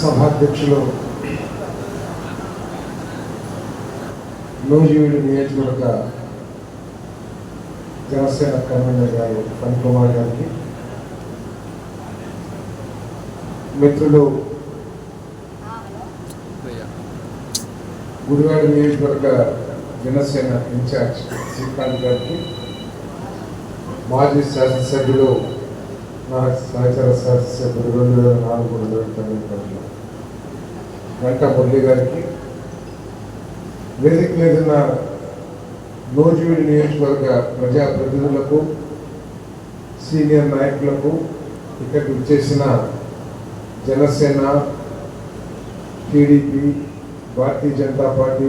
సభాధ్యక్షులు నూజివీడు నియోజకవర్గ జనసేన కన్వీనర్ గారు ఫణికుమార్ గారికి మిత్రులు గుడివాడ నియోజకవర్గ జనసేన ఇన్ఛార్జ్ శ్రీకాంత్ గారికి మాజీ శాసనసభ్యులు నా సహచార శాసనసభ్యులు రెండు వేల నాలుగు రెండు వేల తొమ్మిది పదిలో వెంట మురళి గారికి. వేదిక మీద ఉన్న నూజివీడి నియోజకవర్గ ప్రజాప్రతినిధులకు సీనియర్ నాయకులకు ఇక్కడికి వచ్చేసిన జనసేన టీడీపీ భారతీయ జనతా పార్టీ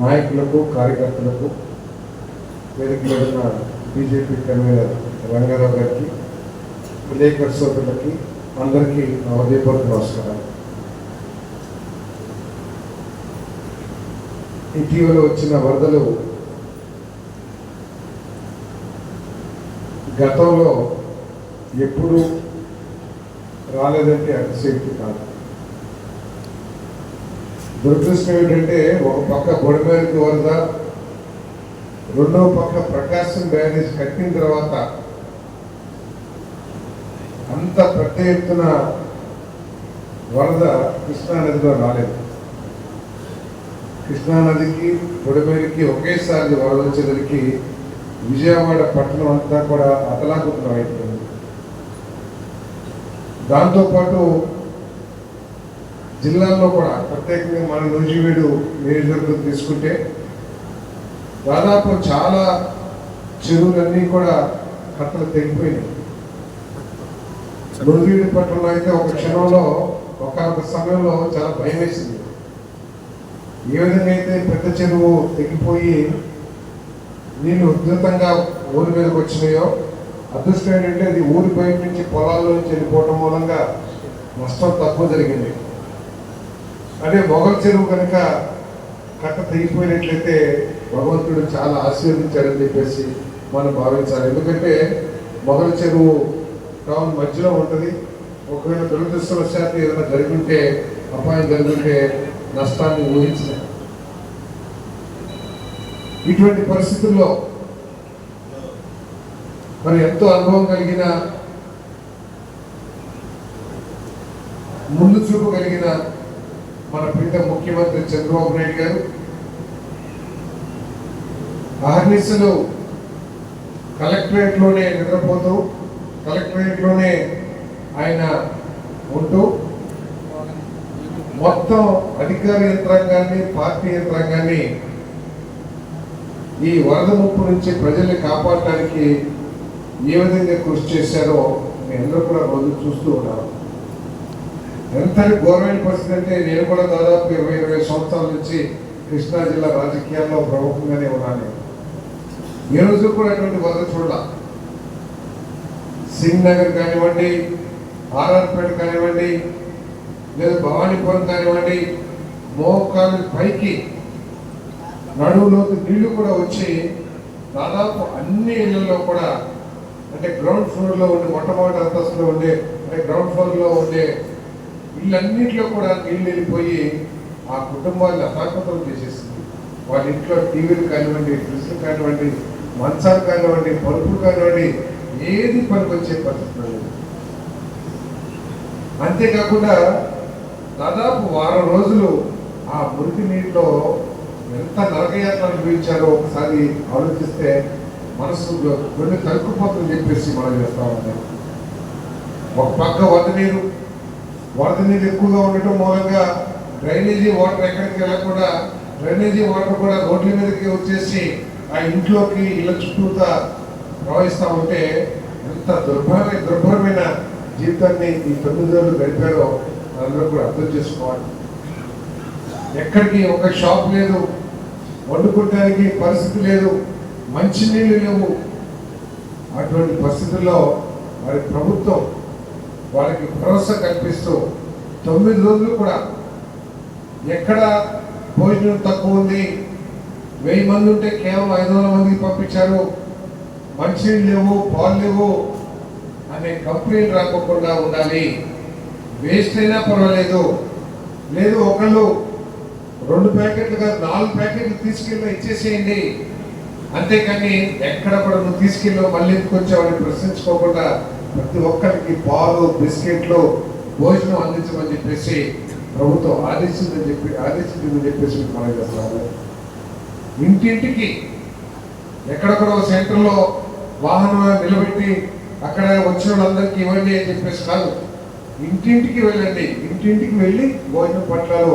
నాయకులకు కార్యకర్తలకు వేదిక మీద ఉన్న బీజేపీ కన్వీనర్ రంగారావు గారికి విలేకరు సోదరులకి అందరికీ నా హృదయపూర్వక నమస్కారాలు. ఇటీవల వచ్చిన వరదలు గతంలో ఎప్పుడు రాలేదంటే అతిశక్తి కాదు. దురదృష్టం ఏంటంటే ఒక పక్క బొడమేరికి వరద రెండో పక్క ప్రకాశం బ్యారేజ్ కట్టిన తర్వాత అంత పెద్ద ఎత్తున వరద కృష్ణానదిలో రాలేదు. కృష్ణానదికి పొడిమేరికి ఒకేసారి వరద వచ్చేసరికి విజయవాడ పట్టణం అంతా కూడా అతలాకుతలం అయిపోయింది. దాంతోపాటు జిల్లాల్లో కూడా ప్రత్యేకంగా మన నూజివీడు నియోజకవర్గం తీసుకుంటే దాదాపు చాలా చెరువులన్నీ కూడా కట్టలు తెగిపోయినాయి. నూజివీడు పట్టణంలో అయితే ఒక క్షణంలో ఒక సమయంలో చాలా భయం వేసింది ఏ విధంగా అయితే పెద్ద చెరువు తెగిపోయి నేను ఉధృతంగా ఊరి మీదకి వచ్చినాయో అదృష్టం ఏంటంటే అది ఊరి బయట నుంచి పొలాల్లో నుంచి వెళ్ళిపోవడం మూలంగా నష్టం తక్కువ జరిగింది. అదే మొగల్ చెరువు కనుక కట్ట తెగిపోయినట్లయితే భగవంతుడు చాలా ఆశీర్వదించాడని చెప్పేసి మనం భావించాలి. ఎందుకంటే మొగల్ చెరువు టౌన్ మధ్యలో ఉంటుంది. ఒకవేళ దురదృష్టవశాత్తు ఏదైనా జరుగుంటే అపాయం జరుగుంటే నష్టాన్ని ఊహించలేదు. ఇటువంటి పరిస్థితుల్లో మరి ఎంతో అనుభవం కలిగిన ముందు చూపు కలిగిన మన ప్రీత ముఖ్యమంత్రి చంద్రబాబు నాయుడు గారు అహర్నిశలు కలెక్టరేట్లోనే నిద్రపోతూ కలెక్టరేట్లోనే ఆయన ఉంటూ మొత్తం అధికార యంత్రాంగాన్ని పార్టీ యంత్రాంగాన్ని ఈ వరద ముప్పు నుంచి ప్రజల్ని కాపాడటానికి ఏ విధంగా కృషి చేశారో మీ అందరూ కూడా రోజు చూస్తూ ఉన్నారు. ఎంతటి ఘోరమైన పరిస్థితి అంటే నేను కూడా దాదాపు ఇరవై ఇరవై సంవత్సరాల నుంచి కృష్ణా జిల్లా రాజకీయాల్లో ప్రముఖంగానే ఉన్నాను ఏ రోజు కూడా అటువంటి వరద చూడాల. సింగ్ నగర్ కానివ్వండి ఆర్ఆర్పేట కానివ్వండి లేదా భవానీపురం కానివ్వండి మోకాలు పైకి నడువులోకి నీళ్ళు కూడా వచ్చి దాదాపు అన్ని ఇళ్ళలో కూడా అంటే గ్రౌండ్ ఫ్లోర్లో ఉండే మొట్టమొదటి అంతస్తులో ఉండే అంటే గ్రౌండ్ ఫ్లోర్లో ఉండే ఇళ్ళన్నింటిలో కూడా నీళ్ళు వెళ్ళిపోయి ఆ కుటుంబాన్ని అతాకతం చేసేసింది. వాళ్ళ ఇంట్లో టీవీలు కానివ్వండి ఫ్రిడ్జ్లు కానివ్వండి మంచాలు కానివ్వండి పరుపులు కానివ్వండి ఏది పనికొచ్చే పరిస్థితి అంతేకాకుండా దాదాపు వారం రోజులు ఆ మురికి నీటిలో ఎంత నరకయాత్ర అనుభవించారో ఒకసారి ఆలోచిస్తే మనసు కొన్ని తరుక్కుపోతుందని చెప్పేసి మనం చేస్తా ఉన్నాం. ఒక పక్క వరద నీరు వరద నీరు ఎక్కువగా ఉండటం మూలంగా డ్రైనేజీ వాటర్ ఎక్కడికి వెళ్ళకుండా డ్రైనేజీ వాటర్ కూడా రోడ్ల మీదకి వచ్చేసి ఆ ఇంట్లోకి ఇళ్ళ చుట్టూతా ప్రవహిస్తూ ఉంటే ఎంత దుర్భర దుర్భరమైన జీవితాన్ని ఈ తొమ్మిది రోజులు గడిపారో అందరూ కూడా అర్థం చేసుకోవాలి. ఎక్కడికి ఒక షాప్ లేదు వండుకోవడానికి పరిస్థితి లేదు మంచినీళ్ళు లేవు. అటువంటి పరిస్థితుల్లో వారి ప్రభుత్వం వాళ్ళకి భరోసా కల్పిస్తూ తొమ్మిది రోజులు కూడా ఎక్కడ భోజనం తక్కువ ఉంది. వెయ్యి మంది ఉంటే కేవలం ఐదు వందల మందికి పంపించారు. మంచినీళ్ళు లేవు పాలు లేవు అనే కంప్లైంట్ రాకోకుండా ఉండాలి. వేస్ట్ అయినా పర్వాలేదు. లేదు ఒకళ్ళు రెండు ప్యాకెట్లు కాదు నాలుగు ప్యాకెట్లు తీసుకెళ్ళి ఇచ్చేసేయండి. అంతేకాని ఎక్కడ కూడా నువ్వు తీసుకెళ్ళి మళ్ళీ ఎందుకు ప్రశ్నించుకోకుండా ప్రతి ఒక్కరికి పాలు బిస్కెట్లు భోజనం అందించమని చెప్పేసి ప్రభుత్వం ఆదేశిందని చెప్పి ఆదేశించిందని చెప్పేసి మీకు మనం చేస్తాము ఇంటింటికి ఎక్కడెక్కడో సెంటర్లో వాహనం నిలబెట్టి అక్కడ వచ్చిన వాళ్ళందరికీ ఇవ్వండి అని చెప్పేసి కాదు. ఇంటింటికి వెళ్ళండి. ఇంటింటికి వెళ్ళి భోజన పట్టాలు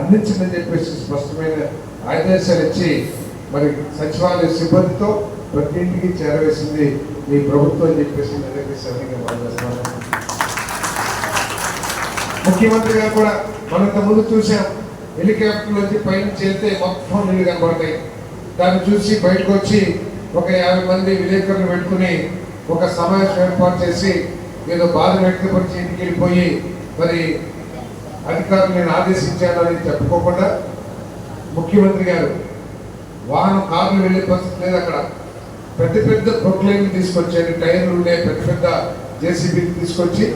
అందించమని చెప్పేసి స్పష్టమైన ఆదేశాలు ఇచ్చి మరి సచివాలయ సిబ్బందితో ప్రతి ఇంటికి చేరవేసింది మీ ప్రభుత్వం అని చెప్పేసి మీ దగ్గర సభ్యంగా ముఖ్యమంత్రి గారు కూడా మనం ముందు చూసాం హెలికాప్టర్ వచ్చి పైన చేస్తే మొత్తం నీళ్ళు కనబడతాయి. దాన్ని చూసి బయటకు వచ్చి ఒక యాభై మంది విలేకరులు పెట్టుకుని ఒక సమావేశం ఏర్పాటు చేసి ఏదో బాధ వ్యక్తపరిచి ఇంటికి వెళ్ళిపోయి మరి అధికారులు నేను ఆదేశించాను అని చెప్పుకోకుండా ముఖ్యమంత్రి గారు వాహనం కార్లు వెళ్ళే పరిస్థితి లేదు అక్కడ. పెద్ద పెద్ద ప్రొక్లైన్లు తీసుకొచ్చారు టైర్లు ఉండే పెద్ద పెద్ద జేసీబీలు తీసుకొచ్చి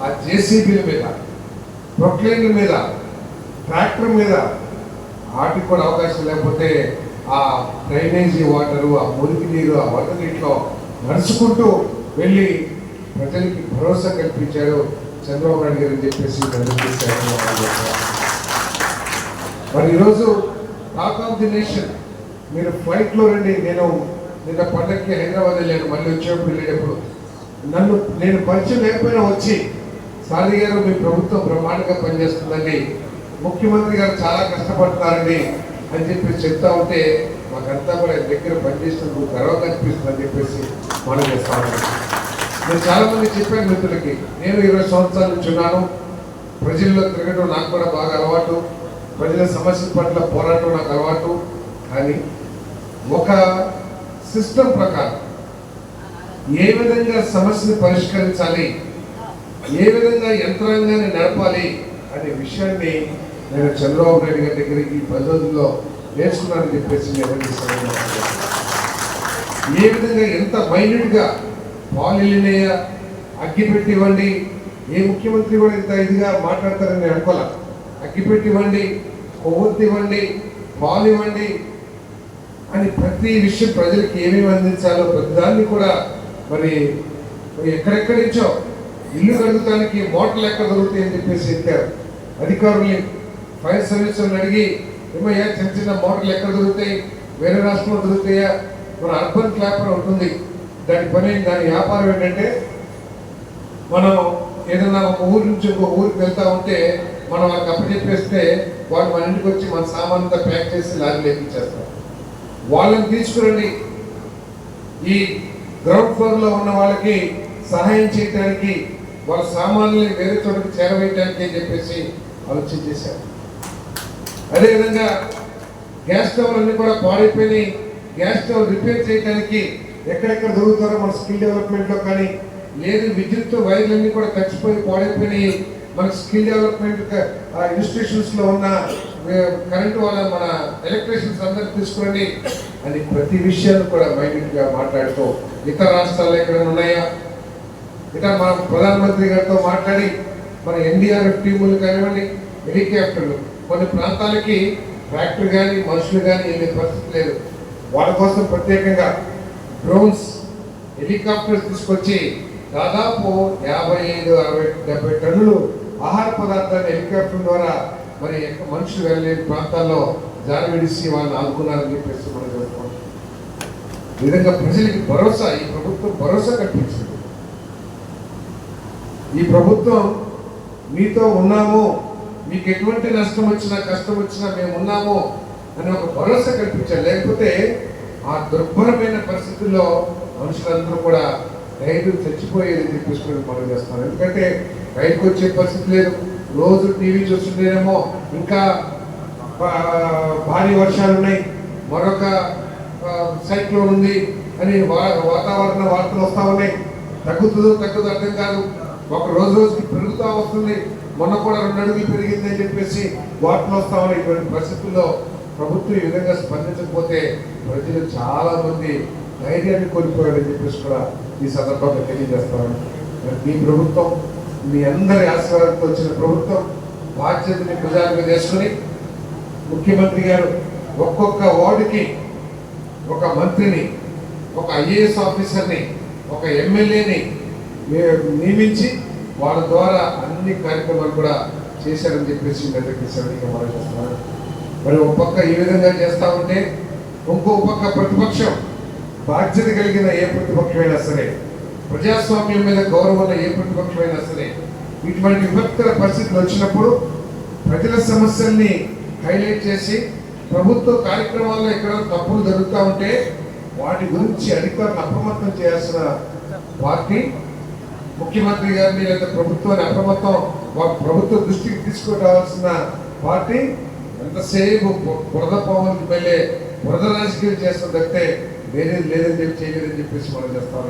ఆ జేసీబీల మీద ప్రొక్లైన్ల మీద ట్రాక్టర్ మీద వాటికి కూడా అవకాశం లేకపోతే ఆ డ్రైనేజీ వాటరు ఆ మురికి నీరు ఆ వంట నీటిలో నడుచుకుంటూ వెళ్ళి ప్రజలకి భరోసా కల్పించారు చంద్రబాబు నాయుడు గారు అని చెప్పేసి మరి ఈరోజు టాక్ ఆఫ్ ది నేషన్ మీరు ఫ్లైట్లో రండి నేను నిన్న పండగకి హైదరాబాద్ వెళ్ళాను మళ్ళీ వచ్చేప్పుడు వెళ్ళేటప్పుడు. నన్ను నేను పరిచయం లేకపోయినా వచ్చి సారి గారు మీ ప్రభుత్వం బ్రహ్మాండంగా పనిచేస్తుందండి. ముఖ్యమంత్రి గారు చాలా కష్టపడుతున్నారండి అని చెప్పి చెప్తా ఉంటే మాకంతా కూడా దగ్గర పనిచేసినందుకు గర్వంగా అనిపిస్తుంది అని చెప్పేసి మనం చేస్తా నేను చాలా మంది చెప్పాను మిత్రులకి నేను ఇరవై సంవత్సరాల నుంచి ఉన్నాను. ప్రజల్లో తిరగడం నాకు కూడా బాగా అలవాటు. ప్రజల సమస్యల పట్ల పోరాటం నాకు అలవాటు. కానీ ఒక సిస్టమ్ ప్రకారం ఏ విధంగా సమస్యను పరిష్కరించాలి ఏ విధంగా యంత్రాంగాన్ని నడపాలి అనే విషయాన్ని నేను చంద్రబాబు నాయుడు గారి దగ్గరికి ఈ పది రోజుల్లో నేర్చుకున్నానని చెప్పేసి నేను ఏ విధంగా ఎంత మైన్యూట్గా పాలినేయ అగ్గిపెట్టి ఇవ్వండి ఏ ముఖ్యమంత్రి కూడా ఇంత ఇదిగా మాట్లాడతారని అనుకోలే. అగ్గిపెట్టి ఇవ్వండి కొవ్వొత్తి ఇవ్వండి పాలు ఇవ్వండి అని ప్రతి విషయం ప్రజలకు ఏమేమి అందించాలో ప్రతిదాన్ని కూడా మరి ఎక్కడెక్కడి నుంచో ఇల్లు కడుగుతానికి మోటార్లు ఎక్కడ దొరుకుతాయి అని చెప్పేసి చెప్పారు అధికారుల్ని ఫైర్ సర్వీస్ వాళ్ళని అడిగి ఏమయ్యా చిన్న చిన్న మోటార్లు ఎక్కడ దొరుకుతాయి? వేరే రాష్ట్రంలో దొరుకుతాయా? మన అర్బన్ క్లాపర్ ఉంటుంది దాని పని దాని వ్యాపారం ఏంటంటే మనం ఏదైనా ఒక ఊరి నుంచి ఇంకో ఊరికి వెళ్తా ఉంటే మనం వాళ్ళకి అప్పచెప్పేస్తే వాళ్ళు మన ఇంటికి వచ్చి మన సామాన్ అంతా ప్యాక్ చేసి లారీలో ఎక్కించేస్తారు. వాళ్ళని తీసుకురండి. ఈ గ్రౌండ్ ఫ్లోర్లో ఉన్న వాళ్ళకి సహాయం చేయడానికి వాళ్ళ సామాన్లని వేరే చోటకి చేరవేయడానికి అని చెప్పేసి ఆలోచన చేశారు. అదేవిధంగా గ్యాస్ స్టవ్ అన్ని కూడా పాడైపోయినాయి. గ్యాస్ స్టవ్ రిపేర్ చేయడానికి ఎక్కడెక్కడ దొరుకుతారో మన స్కిల్ డెవలప్మెంట్లో కానీ లేదు విద్యుత్ వైర్లన్నీ కూడా ఖర్చిపోయి పాడైపోయినాయి. మన స్కిల్ డెవలప్మెంట్ ఇన్స్టిట్యూషన్స్లో ఉన్న కరెంట్ వల్ల మన ఎలక్ట్రీషియన్స్ అందరికి తీసుకురండి అని ప్రతి విషయాన్ని కూడా మైండ్గా మాట్లాడుతూ ఇతర రాష్ట్రాల్లో ఎక్కడైనా ఉన్నాయా? ఇక మన ప్రధానమంత్రి గారితో మాట్లాడి మన ఎన్డీఆర్ఎఫ్ టీములు కానివ్వండి హెలికాప్టర్లు కొన్ని ప్రాంతాలకి ట్రాక్టర్ కానీ మనుషులు కానీ వెళ్ళే పరిస్థితి లేదు. వాళ్ళ కోసం ప్రత్యేకంగా డ్రోన్స్ హెలికాప్టర్స్ తీసుకొచ్చి దాదాపు యాభై ఐదు అరవై డెబ్బై టన్నులు ఆహార పదార్థాన్ని హెలికాప్టర్ ద్వారా మరి మనుషులు వెళ్ళలేని ప్రాంతాల్లో జారవిడిసి వాళ్ళని ఆదుకున్నారని చెప్పేసి మనం చెప్పుకోవాలి ఈ విధంగా ప్రజలకి భరోసా ఈ ప్రభుత్వం భరోసా కల్పించింది. ఈ ప్రభుత్వం మీతో ఉన్నాము మీకు ఎటువంటి నష్టం వచ్చినా కష్టం వచ్చినా మేము ఉన్నాము అని ఒక భరోసా కల్పించాలి. లేకపోతే ఆ దుర్భరమైన పరిస్థితుల్లో మనుషులందరూ కూడా రైలు చచ్చిపోయేది చెప్పేసుకుని మనం చేస్తాం ఎందుకంటే బయటకు వచ్చే పరిస్థితి లేదు. రోజు టీవీ చూస్తుంటేనేమో ఇంకా భారీ వర్షాలు ఉన్నాయి. మరొక సైక్లోన్ ఉంది అని వా- వాతావరణ వార్తలు వస్తూ ఉన్నాయి. తగ్గుతుందో తగ్గుదో అర్థం కాదు. ఒక రోజు రోజుకి పెరుగుతూ వస్తుంది. మొన్న కూడా రెండు అడుగులు పెరిగిందని చెప్పేసి వార్తలు వస్తూ ఉన్నాయి. ఇటువంటి పరిస్థితుల్లో ప్రభుత్వం ఈ విధంగా స్పందించకపోతే ప్రజలు చాలా మంది ధైర్యాన్ని కోల్పోయారని చెప్పేసి కూడా ఈ సందర్భంగా తెలియజేస్తాను. మీ ప్రభుత్వం మీ అందరి ఆశీర్వాదంతో వచ్చిన ప్రభుత్వం బాధ్యతని ప్రజల మీద వేసుకుని ముఖ్యమంత్రి గారు ఒక్కొక్క వార్డుకి ఒక మంత్రిని ఒక ఐఏఎస్ ఆఫీసర్ని ఒక ఎమ్మెల్యేని నియమించి వాళ్ళ ద్వారా అన్ని కార్యక్రమాలు కూడా చేశారని చెప్పేసి మీ అందరికీ మనం చేస్తున్నాను. మరి ఒక పక్క ఈ విధంగా చేస్తా ఉంటే ఇంకో పక్క ప్రతిపక్షం బాధ్యత కలిగిన ఏ ప్రతిపక్షమైనా సరే ప్రజాస్వామ్యం మీద గౌరవం ఏ ప్రతిపక్షమైనా సరే ఇటువంటి విభక్తుల పరిస్థితులు వచ్చినప్పుడు ప్రజల సమస్యల్ని హైలైట్ చేసి ప్రభుత్వ కార్యక్రమాల్లో ఎక్కడ తప్పులు జరుగుతూ ఉంటే వాటి గురించి అధికారులను అప్రమత్తం చేయాల్సిన పార్టీ ముఖ్యమంత్రి గారిని లేదా ప్రభుత్వాన్ని అప్రమత్తం వా- ప్రభుత్వ దృష్టికి తీసుకురావాల్సిన పార్టీ ఎంతసేపు బురద పవన్ వెళ్ళే బురద రాజకీయం చేస్తుంది తప్పితే వేరేది లేదని చెప్పి చేయలేదని చెప్పేసి మనం చేస్తాం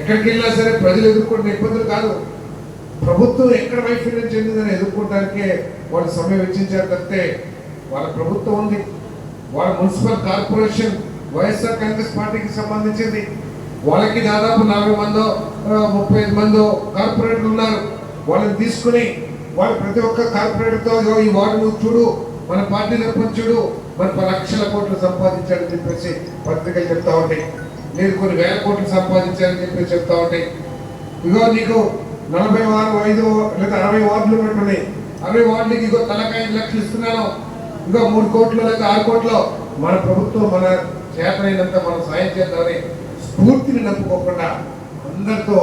ఎక్కడికి వెళ్ళినా సరే ప్రజలు ఎదుర్కొంటున్న ఇబ్బందులు కాదు. ప్రభుత్వం ఎక్కడ వైఫల్యం చెందిందని ఎదుర్కోవడానికే వాళ్ళు సమయం వెచ్చించారు తప్పితే వాళ్ళ ప్రభుత్వం ఉంది. వాళ్ళ మున్సిపల్ కార్పొరేషన్ వైఎస్ఆర్ కాంగ్రెస్ పార్టీకి సంబంధించింది. వాళ్ళకి దాదాపు నలభై మందో ముప్పై ఐదు మందో కార్పొరేటర్లు ఉన్నారు. వాళ్ళని తీసుకుని వాళ్ళు ప్రతి ఒక్క కార్పొరేటర్తో ఈ వార్డు చూడు మన పార్టీ తరపున చూడు మన పది లక్షల కోట్లు సంపాదించాడని చెప్పేసి పత్రికలు చెప్తా ఉంటాయి. లేదు కొన్ని వేల కోట్లు సంపాదించారని చెప్పేసి చెప్తా ఉంటాయి. ఇగో నీకు నలభై ఆరు ఐదు లేదా అరవై వార్డులు ఉన్నట్టున్నాయి. అరవై వార్డులకి ఇగో తలకాయ ఐదు లక్షలు ఇస్తున్నాను. ఇగో మూడు కోట్లు లేదా ఆరు కోట్లు. మన ప్రభుత్వం మన చేతనైనంత మనం సాయం చేద్దామని స్ఫూర్తిని నమ్ముకోకుండా అందరితో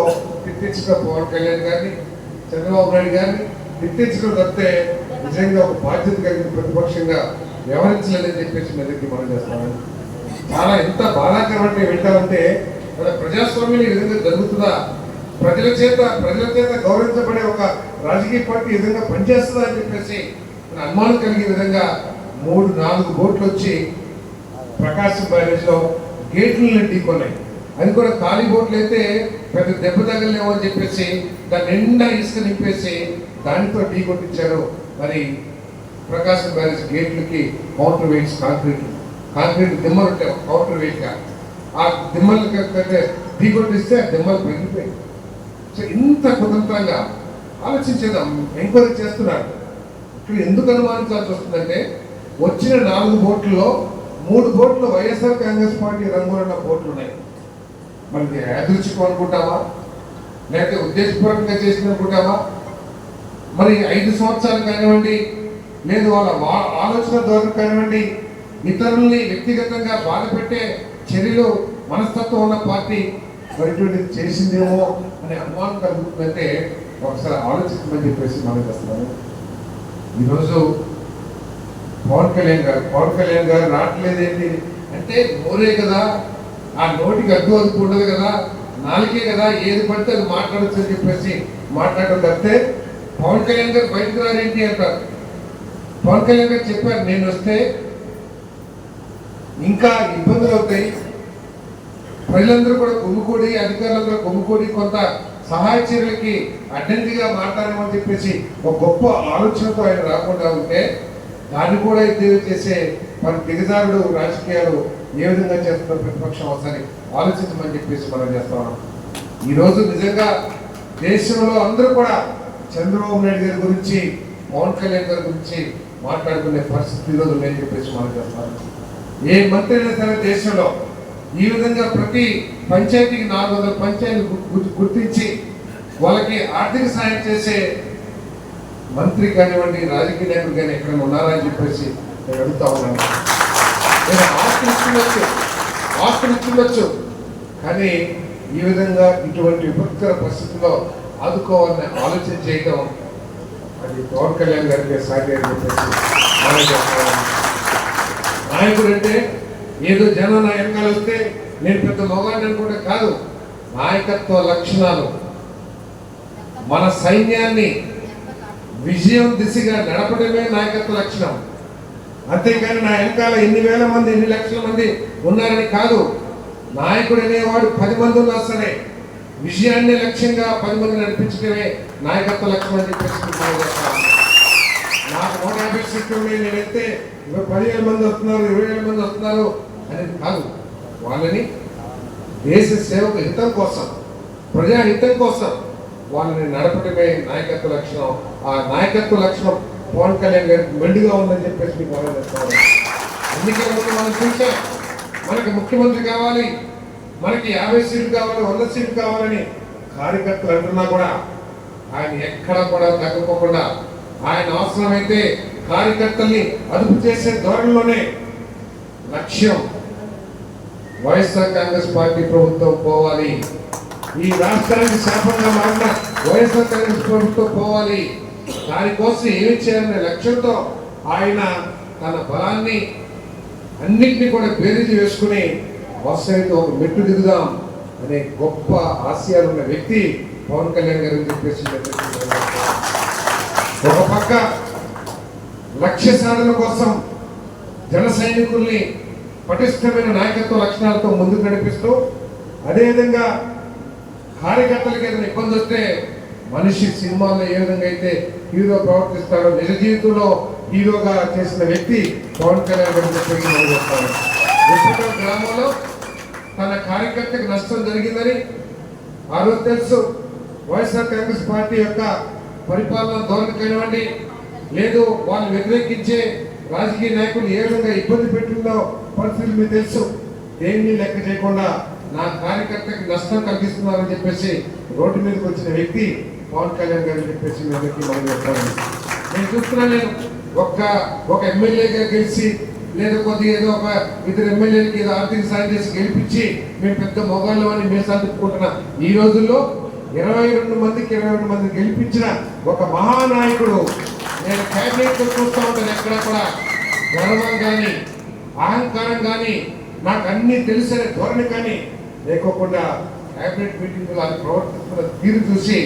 తిట్టించుకో పవన్ కళ్యాణ్ గారిని చంద్రబాబు నాయుడు గారిని తిట్టించుకుని వస్తే నిజంగా ఒక బాధ్యత కలిగిన ప్రతిపక్షంగా వ్యవహరించలేదని చెప్పేసి మీదకి మనం చేస్తామని చాలా ఎంత బాధాకరమైన వింటామంటే మన ప్రజాస్వామ్యం ఈ విధంగా జరుగుతుందా? ప్రజల చేత ప్రజల చేత గౌరవించబడే ఒక రాజకీయ పార్టీ ఈ విధంగా పనిచేస్తుందా అని చెప్పేసి అనుమానం కలిగే విధంగా మూడు నాలుగు బోట్లు వచ్చి ప్రకాశం బ్యారేజ్లో గేట్లను ఢీకొన్నాయి అది కూడా ఖాళీ బోట్లు అయితే పెద్ద దెబ్బ తగలేమో అని చెప్పేసి దాని నిండా ఇసుక నింపేసి దానితో ఢీ కొట్టించారు మరి ప్రకాశం బ్యారేజ్ గేట్లకి కౌంటర్ వెయిట్స్ కాంక్రీట్ కాంక్రీట్ దిమ్మలు ఉంటాయి కౌంటర్ వెయిట్గా ఆ దిమ్మలు కంటే ఢీకొట్టిస్తే ఆ దిమ్మలు పెరిగిపోయాయి సో ఇంత కుతంత్రంగా ఆలోచించేదాం ఎంక్వైరీ చేస్తున్నారు ఇక్కడ ఎందుకు అనుమానించాల్సి వస్తుందంటే వచ్చిన నాలుగు బోట్లలో మూడు బోట్లు వైఎస్ఆర్ కాంగ్రెస్ పార్టీ రంగులున్న బోట్లు ఉన్నాయి. మనకి ఇది యాదృచ్ఛికం అనుకుంటామా? లేకపోతే ఉద్దేశపూర్వకంగా చేసిన అనుకుంటామా? మరి ఐదు సంవత్సరాలు కానివ్వండి లేదు వాళ్ళ ఆలోచన ద్వారా కానివ్వండి ఇతరుల్ని వ్యక్తిగతంగా బాధ పెట్టే చర్యలు మనస్తత్వం ఉన్న పార్టీ మరి ఇటువంటిది చేసిందేమో అనే అనుమానం కలుగుతుందంటే ఒకసారి ఆలోచించమని చెప్పేసి మనం చేస్తున్నాను ఈరోజు పవన్ కళ్యాణ్ గారు పవన్ కళ్యాణ్ గారు రావట్లేదేంటి అంటే నోరే కదా ఆ నోటికి అడ్డు అదుపు ఉండదు కదా నాలుగే కదా ఏది పడితే అది మాట్లాడచ్చు అని చెప్పేసి మాట్లాడడం తప్పితే పవన్ కళ్యాణ్ గారు బయటకు రారేంటి అంటారు? పవన్ కళ్యాణ్ గారు చెప్పారు నేను వస్తే ఇంకా ఇబ్బందులు అవుతాయి. ప్రజలందరూ కూడా గుమ్మికూడి అధికారులందరూ గుమ్మికూడి కొంత సహాయ చర్యలకి అడ్డంకిగా మాట్లాడమని చెప్పేసి ఒక గొప్ప ఆలోచనతో ఆయన రాకుండా ఉంటే దాన్ని కూడా ఎద్దేవి చేసే మన దిగజారుడు రాజకీయాలు ఏ విధంగా చేస్తుందో ప్రతిపక్షం ఒకసారి ఆలోచించమని చెప్పేసి మనం చేస్తా ఉన్నాం. ఈరోజు నిజంగా దేశంలో అందరూ కూడా చంద్రబాబు నాయుడు గారి గురించి పవన్ కళ్యాణ్ గారి గురించి మాట్లాడుకునే పరిస్థితి ఈరోజు నేను చెప్పేసి మాట్లాడుతున్నాను ఏ మంత్రి అయినా సరే దేశంలో ఈ విధంగా ప్రతి పంచాయతీకి నాలుగు వందల పంచాయతీలు గు- గుర్తించి వాళ్ళకి ఆర్థిక సాయం చేసే మంత్రి కానివ్వండి రాజకీయ నాయకులు కానీ ఎక్కడ ఉన్నారా అని చెప్పేసి నేను అడుగుతా ఉన్నాను. నేను ఆస్తులు ఇచ్చుండొచ్చు ఆస్తులు కానీ ఈ విధంగా ఇటువంటి విపత్కర పరిస్థితుల్లో ఆదుకోవాలని ఆలోచన చేయటం అది పవన్ కళ్యాణ్ గారికి సాధ్యం నాయకుడు అంటే ఏదో జనం నా వెనకాల వస్తే నేను పెద్ద మొగాడిని అనుకుంటే కాదు నాయకత్వ లక్షణాలు. మన సైన్యాన్ని విజయం దిశగా నడపడమే నాయకత్వ లక్షణం. అంతేకాని నా వెనకాల ఎన్ని వేల మంది ఎన్ని లక్షల మంది ఉన్నారని కాదు నాయకుడు అనేవాడు పది మంది ఉన్నా సరే విజయాన్ని లక్ష్యంగా పది మంది నడిపించడమే నాయకత్వ లక్ష్యం అని చెప్పేసి నాకు నూట యాభై సీట్లు నేనైతే ఇరవై పదివేల మంది వస్తున్నారు ఇరవై వేల మంది వస్తున్నారు అనేది కాదు. వాళ్ళని దేశ సేవకు హితం కోసం ప్రజా హితం కోసం వాళ్ళని నడపడమే నాయకత్వ లక్షణం ఆ నాయకత్వ లక్షణం పవన్ కళ్యాణ్ గారికి మెండుగా ఉందని చెప్పేసి మీకు మనం చెప్తాను అందుకే ముందు మనం చూసాం మనకి ముఖ్యమంత్రి కావాలి. మనకి యాభై సీట్లు కావాలి వంద సీట్లు కావాలని కార్యకర్తలు అంటున్నా కూడా ఆయన ఎక్కడ కూడా తగ్గకోకుండా ఆయన అవసరమైతే కార్యకర్తల్ని అదుపు చేసే ధోరణిలోనే లక్ష్యం వైఎస్ఆర్ కాంగ్రెస్ పార్టీ ప్రభుత్వం పోవాలి. ఈ రాష్ట్రానికి శాపంగా మారిన వైఎస్ఆర్ కాంగ్రెస్ ప్రభుత్వం పోవాలి. దానికోసం ఏమి చేయాలనే లక్ష్యంతో ఆయన తన బలాన్ని అన్నింటినీ కూడా బేరీజు వేసుకుని అవసరమైతే ఒక మెట్టు దిగుదాం అనే గొప్ప ఆశయాలు ఉన్న వ్యక్తి పవన్ కళ్యాణ్ గారు చెప్పేసి ఒక పక్క లక్ష్య సాధన కోసం జన సైనికుల్ని పటిష్టమైన నాయకత్వ లక్షణాలతో ముందుకు నడిపిస్తూ అదేవిధంగా కార్యకర్తలకు ఏదైనా ఇబ్బంది వస్తే మనిషి సినిమాల్లో ఏ విధంగా అయితే హీరో ప్రవర్తిస్తాడో నిజ జీవితంలో హీరోగా చేసిన వ్యక్తి పవన్ కళ్యాణ్ గారు చెప్పేసి ఎప్పుడో గ్రామంలో తన కార్యకర్తకు నష్టం జరిగిందని ఆ రోజు తెలుసు. వైఎస్ఆర్ కాంగ్రెస్ పార్టీ యొక్క పరిపాలన ధోరణి కానివ్వండి లేదు వాళ్ళు వ్యతిరేకించే రాజకీయ నాయకులు ఏ విధంగా ఇబ్బంది పెట్టిందో పరిస్థితులు మీకు తెలుసు. దేన్ని లెక్క చేయకుండా నా కార్యకర్తకి నష్టం కలిగిస్తున్నారని చెప్పేసి రోడ్డు మీదకి వచ్చిన వ్యక్తి పవన్ కళ్యాణ్ గారు చెప్పేసి మీ అందరికీ మనం చెప్పాలి నేను చూస్తున్నా నేను ఒక్క ఒక ఎమ్మెల్యేగా గెలిచి లేదా కొద్దిగా ఏదో ఒక ఇద్దరు ఎమ్మెల్యేలకి ఏదో ఆర్థిక సాయం చేసి గెలిపించి మేము పెద్ద మొగాళ్ళు అని మేము ఈ రోజుల్లో ఇరవై రెండు మందికి ఇరవై రెండు మంది గెలిపించిన ఒక మహానాయకుడు నేను క్యాబినెట్లో చూస్తూ ఉంటాను ఎక్కడ కూడా. గర్వం కానీ అహంకారం కానీ నాకు అన్ని తెలిసిన ధోరణి కానీ లేకోకుండా క్యాబినెట్ మీటింగ్లో అది ప్రవర్తిస్తున్న తీరు చూసి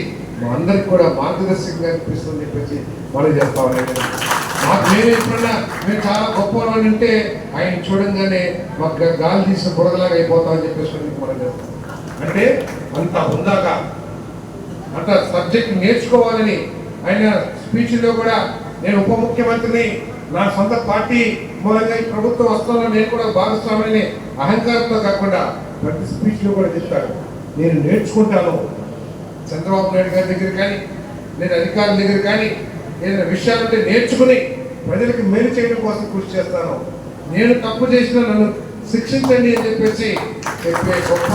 మా అందరికి కూడా మార్గదర్శకంగా అనిపిస్తుంది చెప్పేసి మనం చేస్తా మేము ఎప్పుడన్నా మేము చాలా గొప్పవాళ్ళని అంటే ఆయన చూడంగానే మాకు గాలి తీసిన బురదలాగా అయిపోతామని చెప్పేసి మనం అంటే అంత హుందాగా అంత సబ్జెక్ట్ నేర్చుకోవాలని ఆయన స్పీచ్లో కూడా నేను ఉప ముఖ్యమంత్రిని నా సొంత పార్టీ మూలంగా ఈ ప్రభుత్వం వస్తుందో నేను కూడా భాగస్వామిని అహంకారంతో కాకుండా ప్రతి స్పీచ్లో కూడా చెప్తాడు నేను నేర్చుకుంటాను. చంద్రబాబు నాయుడు గారి దగ్గర కానీ నేను అధికారుల దగ్గర కానీ ఏదైనా విషయాలంటే నేర్చుకుని ప్రజలకు మేలు చేయడం కోసం కృషి చేస్తాను. నేను తప్పు చేసిన నన్ను శిక్షించండి అని చెప్పేసి చెప్పే గొప్ప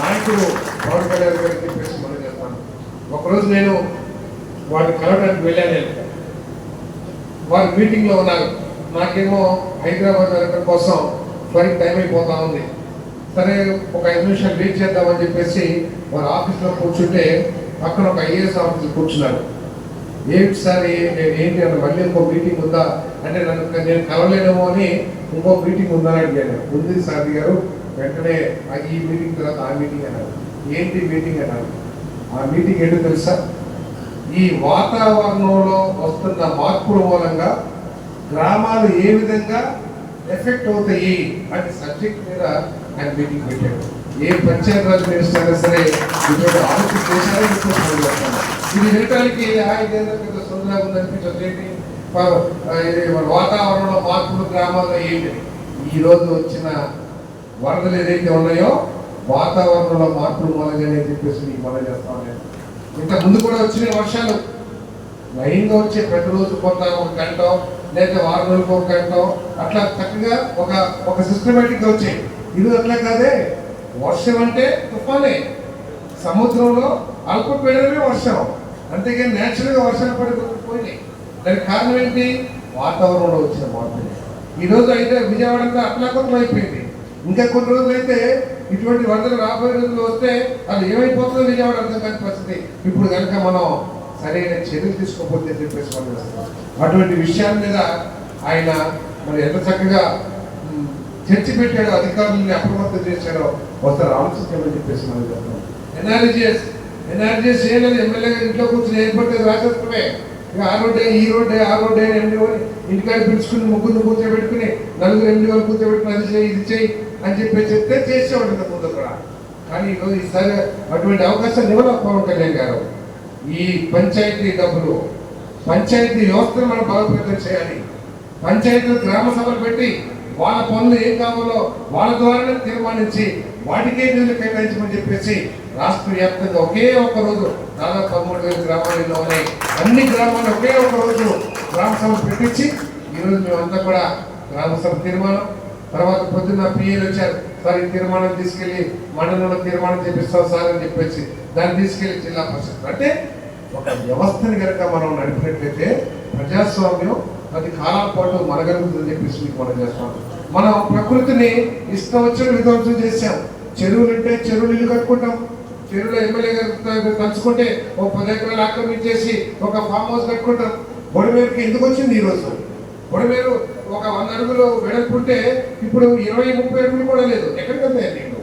నాయకుడు పవన్ కళ్యాణ్ గారు చెప్పేసి మనం చేస్తాను. ఒకరోజు నేను వారిని కలవడానికి వెళ్ళాను నేను. వారు మీటింగ్లో ఉన్నారు. నాకేమో హైదరాబాద్ వెళ్ళడం కోసం ఫ్లైట్ టైం అయిపోతా ఉంది. సరే ఒక ఐదు నిమిషాలు వెయిట్ చేద్దామని చెప్పేసి వారి ఆఫీస్లో కూర్చుంటే పక్కన ఒక ఐఏఎస్ ఆఫీసర్ కూర్చున్నారు. ఏమిటి సార్ నేను ఏంటి అని మళ్ళీ ఇంకో మీటింగ్ ఉందా? అంటే నన్ను నేను కలవలేనేమో అని ఇంకో మీటింగ్ ఉందా అని అడిగాను. ఉంది సార్ గారు వెంటనే ఈ మీటింగ్ తర్వాత ఆ మీటింగ్ అన్నారు. ఏంటి మీటింగ్ అన్నారు? ఆ మీటింగ్ ఏంటో తెలుసా? ఈ వాతావరణంలో వస్తున్న మార్పుల మూలంగా గ్రామాలు ఏ విధంగా ఎఫెక్ట్ అవుతాయి అనే సబ్జెక్ట్ మీద ఆయన మీటింగ్ పెట్టాడు. ఏ పంచాయతీరాజ్ మినిస్టర్ అయినా సరే ఇటువంటి ఆలోచన చేశారని చెప్పేసి చెప్తాను. ఇది వినటానికి ఇదేదో పెద్ద సుందరంగా ఉందనిపించదు ఏంటి మన వాతావరణంలో మార్పులు గ్రామాల్లో ఏంటి? ఈ రోజు వచ్చిన వరదలు ఏదైతే ఉన్నాయో వాతావరణంలో మార్పులు మూలంగానే చెప్పేసి మీకు మనం చేస్తాం నేను ఇంత ముందు కూడా వచ్చిన వర్షాలు. లైన్గా వచ్చే ప్రతిరోజు కొంత ఒక గంట లేదా వారం రోజులకు ఒక గంట. అట్లా చక్కగా ఒక ఒక సిస్టమేటిక్గా వచ్చాయి. ఇది అట్లా కాదే. వర్షం అంటే తుఫానే. సముద్రంలో అల్పపీడనమే వర్షం. అంతేగాని న్యాచురల్గా వర్షాలు పడి పోయినాయి దానికి కారణం ఏంటి? వాతావరణంలో వచ్చిన మార్పు ఈ రోజు అయితే విజయవాడ అంతా అట్లా కొంత అయిపోయింది. ఇంకా కొన్ని రోజులు అయితే ఇటువంటి వరదలు రాబోయే రోజులు వస్తే అది ఏమైపోతుందో విజయవాడ అర్థం కాని పరిస్థితి. ఇప్పుడు కనుక మనం సరైన చర్యలు తీసుకోకపోతే చెప్పేసి మనం అటువంటి విషయాల మీద ఆయన మరి ఎంత చక్కగా చర్చి పెట్టాడో అధికారులని అప్రమత్తం చేశాడో ఒకసారి ఆలోచించమని చెప్పేసి మనం చెప్తాం ఎన్ఆర్జిఎస్ ఎన్ఆర్జిఎస్ చేయలేదు ఎమ్మెల్యే గారు ఇంట్లో కూర్చొని ఏర్పడితే రాసేస్తామే ఇక ఆ రోడ్డే ఈ రోడ్డే ఆ రోడ్డే అని ఎండి ఇంటికాడ పిలుచుకుని ముగ్గురు కూర్చోబెట్టుకుని నలుగురు ఎండి వాళ్ళు కూర్చోబెట్టుకుని అది చేయి ఇది చేయి అని చెప్పి చెప్తే చేసేవాడు ఇంత ముందు కూడా. కానీ ఈరోజు ఈసారి అటువంటి అవకాశం ఇవ్వలేదు పవన్ కళ్యాణ్ గారు? ఈ పంచాయతీ డబ్బులు పంచాయతీ వ్యవస్థను మనం బలోపేతం చేయాలి. పంచాయతీ గ్రామ సభలు పెట్టి వాళ్ళ పనులు ఏం కావాలో వాళ్ళ ద్వారానే తీర్మానించి వాటికే నిధులు కేటాయించమని చెప్పేసి రాష్ట్ర వ్యాప్తంగా ఒకే ఒక్క రోజు దాదాపు పదమూడు వేల గ్రామాలలోనే అన్ని గ్రామాలు ఒకే ఒక్క రోజు గ్రామ సభ పెట్టించి ఈరోజు మేమంతా కూడా గ్రామ సభ తీర్మానం. తర్వాత పొద్దున్న పిఏలు వచ్చారు. సార్ ఈ తీర్మానం తీసుకెళ్ళి మండలంలో తీర్మానం చేపిస్తాం సార్ అని చెప్పేసి దాన్ని తీసుకెళ్ళి జిల్లా పరిషత్. అంటే ఒక వ్యవస్థని కనుక మనం నడిపినట్లయితే ప్రజాస్వామ్యం అది కాలాల పాటు మనగలుగుతుందని చెప్పేసి మీకు మనం చేస్తాం మనం ప్రకృతిని ఇష్టం వచ్చిన విధ్వంసం చేశాం. చెరువులు ఉంటే చెరువులు ఇల్లు కట్టుకుంటాం. చెరువులో ఎమ్మెల్యే గారు తలుచుకుంటే ఒక పది ఎకరాలు ఆక్రమించేసి ఒక ఫామ్ హౌస్ కట్టుకుంటాం. బొడిమేరుకి ఎందుకు వచ్చింది ఈ రోజు? బొడిమేరు ఒక వంద అడుగులు వెడల్పుంటే ఇప్పుడు ఇరవై ముప్పై అడుగులు కూడా లేదు. ఎక్కడికి వెళ్తాయి నీళ్ళు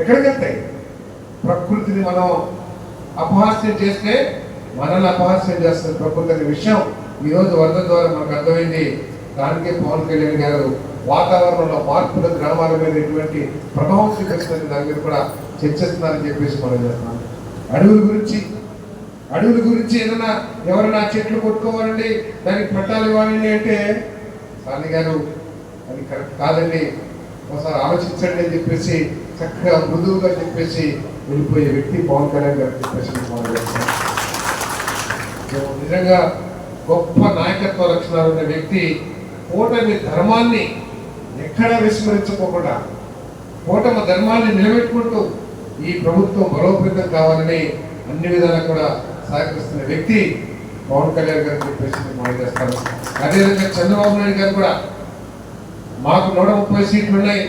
ఎక్కడికి వెళ్తాయి? ప్రకృతిని మనం అపహాస్యం చేస్తే మనల్ని అపహాస్యం చేస్తుంది ప్రకృతి అనే విషయం ఈరోజు వరద ద్వారా మనకు అర్థమైంది దానికే పవన్ కళ్యాణ్ గారు వాతావరణంలో మార్పుల గ్రామాల మీద ఎటువంటి ప్రభావం చూపిస్తుంది దాని మీద కూడా చర్చిస్తున్నారని చెప్పేసి మనం చేస్తున్నాం అడవుల గురించి అడవుల గురించి ఏదైనా ఎవరైనా చెట్లు కొట్టుకోవాలండి దానికి పట్టాలు ఇవ్వాలండి అంటే సాని గారు అది కరెక్ట్ కాదండి. ఒకసారి ఆలోచించండి అని చెప్పేసి చక్కగా మృదువుగా చెప్పేసి వెళ్ళిపోయే వ్యక్తి పవన్ కళ్యాణ్ గారు చెప్పేసి మనం నిజంగా గొప్ప నాయకత్వ లక్షణాలు ఉన్న వ్యక్తి కూటమి ధర్మాన్ని ఎక్కడా విస్మరించుకోకుండా కూటమి ధర్మాన్ని నిలబెట్టుకుంటూ ఈ ప్రభుత్వం బలోపేతం కావాలని అన్ని విధాలా కూడా సహకరిస్తున్న వ్యక్తి పవన్ కళ్యాణ్ గారికి చెప్పేసి మనం చేస్తాను. అదేవిధంగా చంద్రబాబు నాయుడు గారు కూడా మాకు నూట ముప్పై సీట్లు ఉన్నాయి.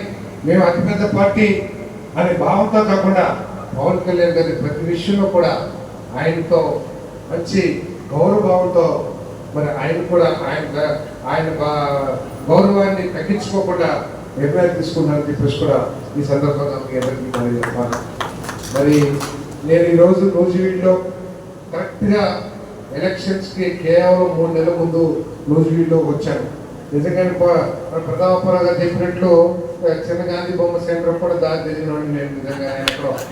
మేము అతిపెద్ద పార్టీ అనే భావంతో కాకుండా పవన్ కళ్యాణ్ గారి ప్రతి విషయంలో కూడా ఆయనతో మంచి గౌరవభావంతో మరి ఆయన కూడా ఆయన ఆయన బా- గౌరవాన్ని తగ్గించుకోకుండా నిర్ణయాలు తీసుకున్నారని చెప్పేసి కూడా ఈ సందర్భంగా మీ అందరికీ మరి చెప్పాలి. మరి నేను ఈరోజు నూజివీడ్లో కరెక్ట్గా ఎలక్షన్స్కి కేవలం మూడు నెలల ముందు నూజివీడ్లో వచ్చాను. నిజంగానే ప- ప్రతాపరావు గారు చెప్పినట్లు చిన్న గాంధీ బొమ్మ సెంటర్ కూడా దారి తెలియని నేను నిజంగా ఆయన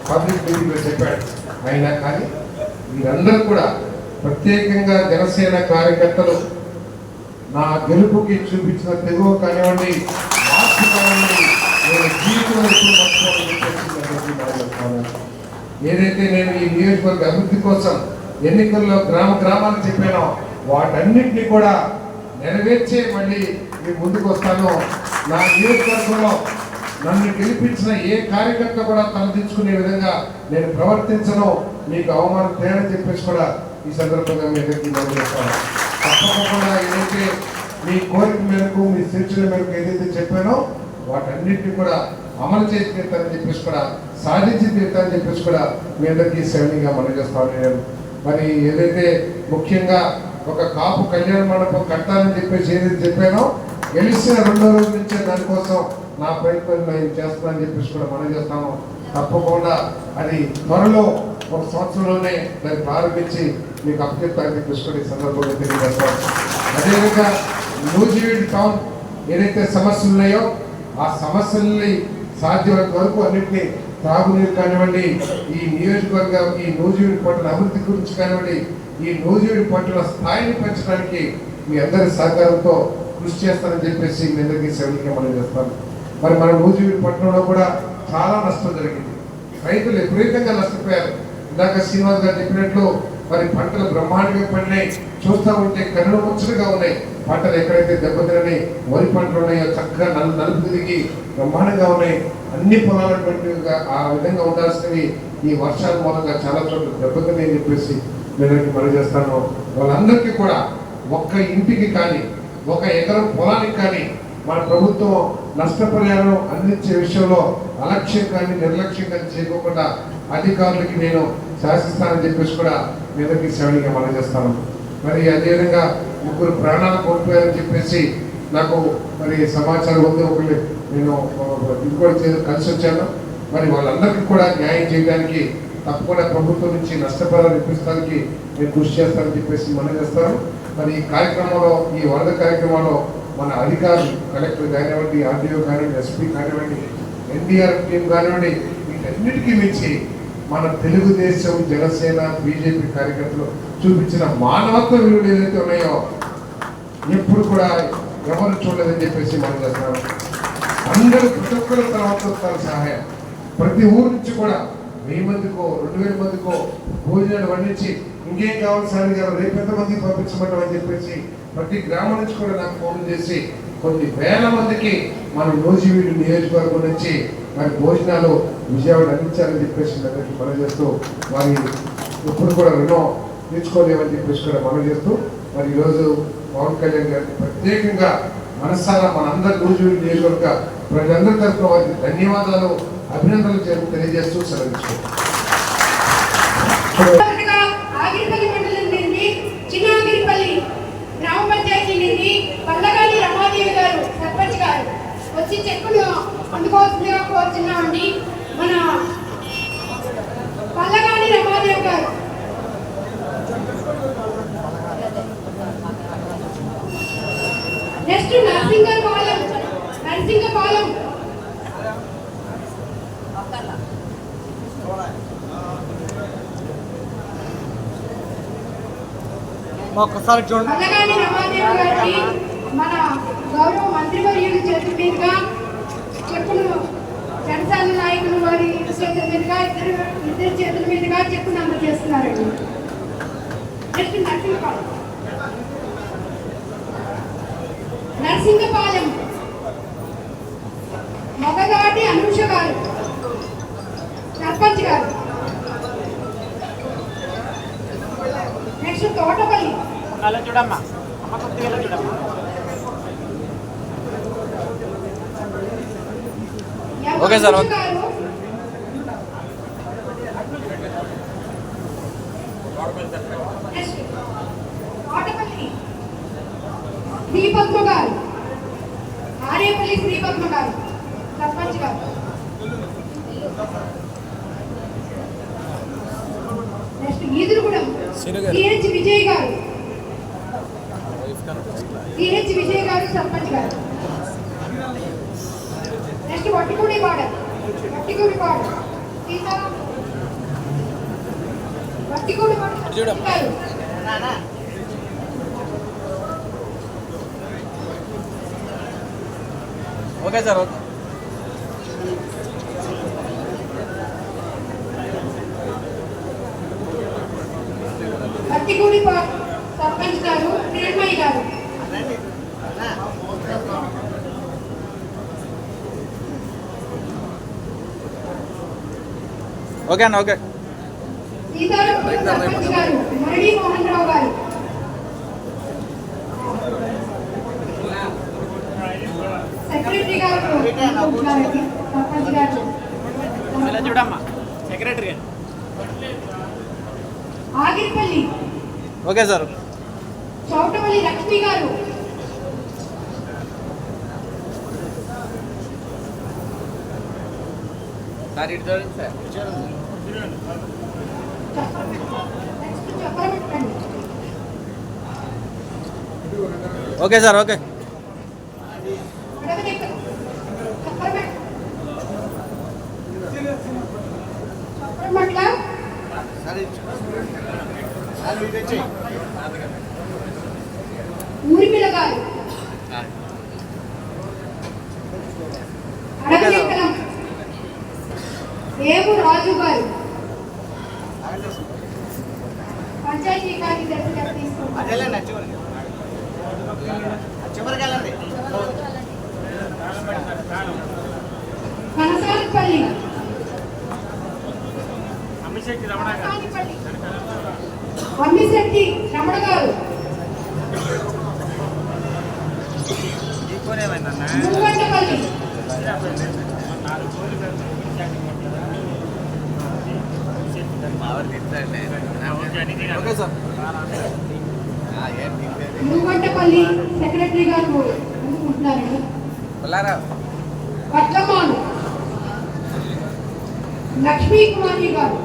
పబ్లిక్ మీటింగ్లో చెప్పాడు అయినా కానీ మీరందరూ కూడా ప్రత్యేకంగా జనసేన కార్యకర్తలు నా గెలుపుకి చూపించిన తెగువ కానివ్వండి మార్పు కానివ్వండి నేను జీవితంలో చెప్తాను. ఏదైతే నేను ఈ నియోజకవర్గ అభివృద్ధి కోసం ఎన్నికల్లో గ్రామ గ్రామాలు చెప్పానో వాటన్నిటిని కూడా నెరవేర్చే మళ్ళీ మీ ముందుకు వస్తాను నా నియోజకవర్గంలో నన్ను గెలిపించిన ఏ కార్యకర్త కూడా తలదించుకునే విధంగా నేను ప్రవర్తించను మీకు అవమానం తేనని చెప్పేసి కూడా ఈ సందర్భంగా మీ అందరికీ మనం చెప్తాను తప్పకుండా ఏదైతే మీ కోరిక మేరకు మీ సూచన మేరకు ఏదైతే చెప్పానో వాటన్నిటిని కూడా అమలు చేసి తీరుతానని చెప్పేసి కూడా సాధించి తీరుతానని చెప్పేసి కూడా మీ అందరికీ శ్రేణిగా మనం చేస్తాను. నేను మరి ఏదైతే ముఖ్యంగా ఒక కాపు కళ్యాణ మండపం కట్టాలని చెప్పేసి ఏదైతే చెప్పానో గెలిచిన రెండో రోజు నుంచే దానికోసం నా ప్రయత్నం నేను చేస్తానని చెప్పేసి కూడా మనం చేస్తాను. తప్పకుండా అది త్వరలో ఒక సంవత్సరంలోనే దాన్ని ప్రారంభించి మీకు అప్పచెప్తానని కృష్ణుడు ఈ సందర్భంగా తెలియజేస్తాను అదేవిధంగా నూజివీడ్ టౌన్ ఏదైతే సమస్యలు ఉన్నాయో ఆ సమస్యల్ని సాధ్యమైనంత వరకు అన్నింటినీ తాగునీరు కానివ్వండి ఈ నియోజకవర్గం ఈ నూజివీడి పట్టణ అభివృద్ధి గురించి కానివ్వండి ఈ నూజివీడి పట్టణ స్థాయిని పెంచడానికి మీ అందరి సహకారంతో కృషి చేస్తానని చెప్పేసి మీ అందరికీ సెలవుగా మనం చేస్తాను. మరి మన నూజివీడి పట్టణంలో కూడా చాలా నష్టం జరిగింది. రైతులు విపరీతంగా నష్టపోయారు. ఇందాక శ్రీనివాస్ గారు చెప్పినట్లు మరి పంటలు బ్రహ్మాండంగా పండినాయి. చూస్తూ ఉంటే కన్నుల ముచ్చటగా ఉన్నాయి. పంటలు ఎక్కడైతే దెబ్బతినని వరి పంటలు ఉన్నాయో చక్కగా నలు నలుపు తిరిగి బ్రహ్మాండంగా ఉన్నాయి. అన్ని పొలాలటువంటివిగా ఆ విధంగా ఉండాల్సినవి ఈ వర్షాల మూలంగా చాలా చోట్ల దెబ్బతిన్నాయని చెప్పేసి నేను మనం చేస్తాను. వాళ్ళందరికీ కూడా ఒక్క ఇంటికి కానీ ఒక ఎకరం పొలానికి కానీ మన ప్రభుత్వం నష్టపరిహారం అందించే విషయంలో అలక్ష్యం కానీ నిర్లక్ష్యం కానీ చేయకుండా అధికారులకి నేను శాసిస్తానని చెప్పేసి కూడా మీదకి అందరికీ శ్రవణిగా మనం చేస్తాను మరి అదేవిధంగా ముగ్గురు ప్రాణాలు కోల్పోయారని చెప్పేసి నాకు మరి సమాచారం ఉంది. ఒకళ్ళు నేను ఇంకోటి చేసి కలిసి వచ్చాను. మరి వాళ్ళందరికీ కూడా న్యాయం చేయడానికి తప్పకుండా ప్రభుత్వం నుంచి నష్టపరాలు ఇప్పించడానికి నేను కృషి చేస్తానని చెప్పేసి మనం చేస్తాను మరి ఈ కార్యక్రమంలో ఈ వరద కార్యక్రమంలో మన అధికారులు కలెక్టర్ కానివ్వండి ఆర్డీఓ కానివ్వండి ఎస్పీ కానివ్వండి ఎన్డీఆర్ఎఫ్ టీం కానివ్వండి వీటన్నిటికీ మించి మన తెలుగుదేశం జనసేన బీజేపీ కార్యకర్తలు చూపించిన మానవత్వ విలువలు ఏదైతే ఉన్నాయో ఎప్పుడు కూడా ఎవరు చూడలేదని చెప్పేసి మనం చేస్తున్నాం. అందరూ ప్రతి ఒక్కరు తర్వాత వస్తారు సహాయం. ప్రతి ఊరు నుంచి కూడా వెయ్యి మందికో రెండు వేల మందికో భోజనాలు వండించి ఇంకేం కావాలి సార్ గారు రేపు ఎంత మందికి పంపించమంటామని చెప్పేసి ప్రతి గ్రామం నుంచి కూడా నాకు ఫోన్ చేసి కొన్ని వేల మందికి మనం వీడు నియోజకవర్గం నుంచి మరి భోజనాలు విజయవాడ అందించాలని చెప్పేసి అందరికీ మనం చేస్తూ వారి ఎప్పుడు కూడా రుణం తీర్చుకోలేమని చెప్పేసి కూడా మనం చేస్తూ మరి ఈరోజు పవన్ కళ్యాణ్ గారికి ప్రత్యేకంగా మనసారా మనందరి నూజివీడు నియోజకవర్గ ప్రజలందరి తరఫున వారికి ధన్యవాదాలు అభినందనలు తెలియజేస్తూ సెలవు మొదటగా ఆగిరిపల్లి మండలం నుండి చిన్న ఆగిరిపల్లి గ్రామ పంచాయతీ నుండి పల్లగాలి రమాదేవి గారు సర్పంచ్ గారు వచ్చి కోరుతున్నామండి మన రమాదేవి గారు. నెక్స్ట్ నరసింగపాలెం నరసింగపాలెం ఒక్కసారి చూడండి. మన గౌరవ మంత్రివర్యుల చేతుల మీదుగా తరఫున జనసేన నాయకులు వారి చేతుల మీదుగా ఇద్దరు ఇద్దరు చేతుల మీదుగా చెప్పును అందజేస్తున్నారండి చేస్తున్నారండి. నరసింహపాలెం. నరసింహపాలెం. మొగదాటి అనూష గారు. సర్పంచ్ గారు. నెక్స్ట్ తోటపల్లి. అలా చూడమ్మా. అమ్మ కొద్దిగా చూడమ్మా. ఓకే సార్ ఆటపల్లి శ్రీపద్మ గారు ఆరేపల్లి శ్రీపద్మ గారు సర్పంచ్ గారు నెక్స్ట్ ఈదురుగూడెం సిహెచ్ విజయ్ గారు సిహెచ్ విజయ్ గారు సర్పంచ్ గారు എനിക്ക് വട്ടിക്കൂടി പാട്. വട്ടിക്കൂടി പാട്. വട്ടിക്കൂടി പാട്. ഓക്കെ സാർ ഓക്കെ సర్పంచ్ గారు ఇలా చూడమ్మా సెక్రటరీ గారు ఆగిరిపల్లి ఓకే సార్ చౌటపల్లి లక్ష్మి గారు సార్ ఇటు చూడండి సార్ నెక్స్ట్ చెప్పరబెట్టండి ఓకే సార్ ఓకే అడగదెక్క చెప్పరబెట్ట చెప్పరబట్ల ఊరిపిల్ల గారు అడగదెక్కలం దేవు రాజు గారు గారు తీసుకుంటారు చివరికెళ్ళండి కనసాలపల్లి అమ్మిశెట్టి రమణ అమ్మిశెట్టి రమణ గారు Muvvantapalli okay sir Muvvantapalli secretary గారు అందుకుంటున్నారండి వర్తమాను లక్ష్మీ కుమారి గారు.